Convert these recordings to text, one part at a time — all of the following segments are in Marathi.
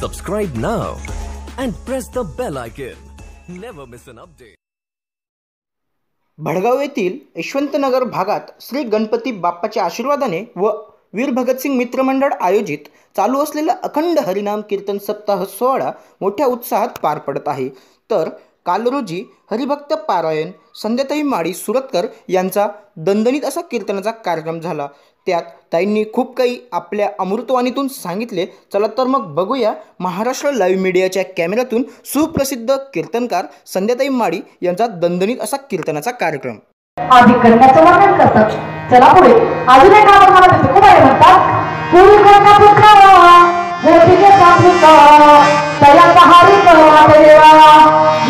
Subscribe now and press the bell icon. Never miss an update. Bhadgaon येथील यशवंतनगर भागात श्री गणपती बाप्पाच्या आशीर्वादाने व वीर भगतसिंग मित्रमंडळ आयोजित चालू असलेला अखंड हरिनाम कीर्तन सप्ताह सोहळा मोठ्या उत्साहात पार पडत आहे तर काल रोजी हरिभक्त पारायण संध्याताई माळी सुरतकर यांचा दणदणीत असा कीर्तनाचा कार्यक्रम झाला त्यात ताईंनी खूप काही आपल्या अमृतवाणीतून सांगितले. चला तर मग बघूया महाराष्ट्र लाईव्ह मीडियाच्या कॅमेऱ्यातून सुप्रसिद्ध कीर्तनकार संध्याताई माळी यांचा दणदणीत असा कीर्तनाचा कार्यक्रम. आधी करण्याचं वर्णन करतात चला पुढे. अजून एक मला खूप आहे म्हणतात करता देवा.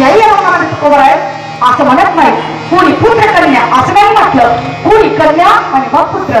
याही आहे असं म्हणत नाही कुणी पुत्र कन्या असं नाही म्हटलं. कुणी कन्या आणि मग पुत्र.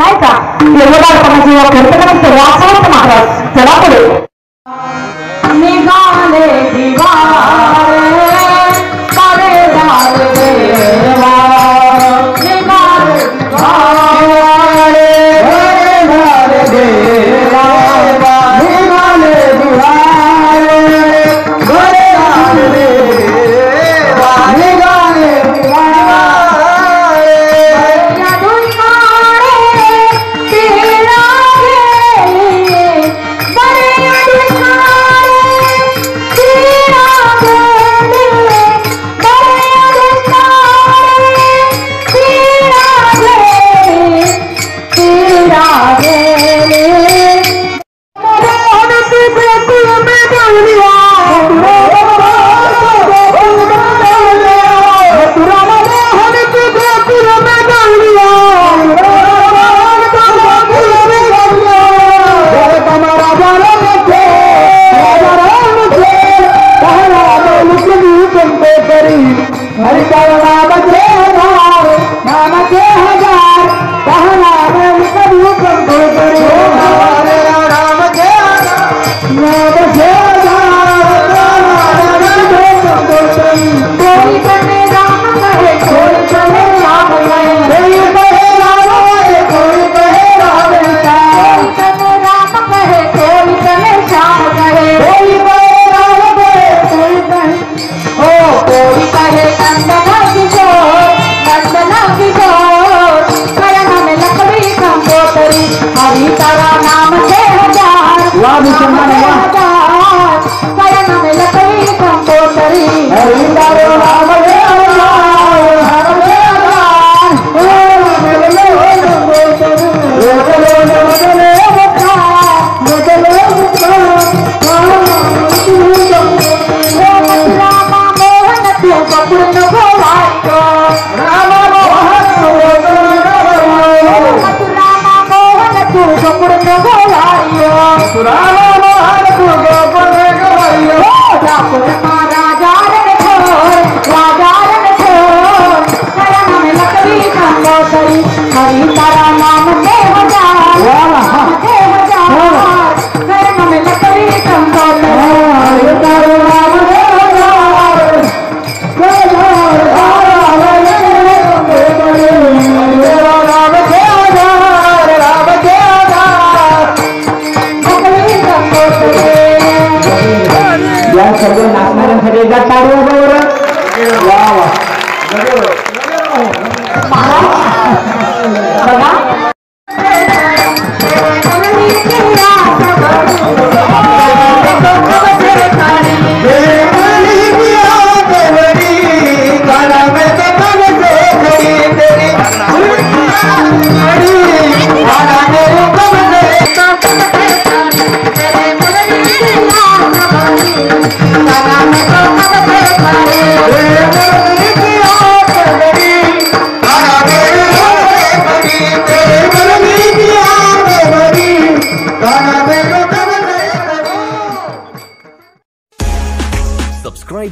नाही का हे वडाळपणाची कीर्तनाचं वाचवत महाराज चला पुढे निघाले दिवारे हरि नाम Lá do Maranhão. वही तारा नाम दे हो जा दे हो जा कर्म में। लकड़ी कंबल हरे तारा नाम दे हो जा या सर्व नाचणाऱ्यांसाठी एकदा चालू वाह वाह.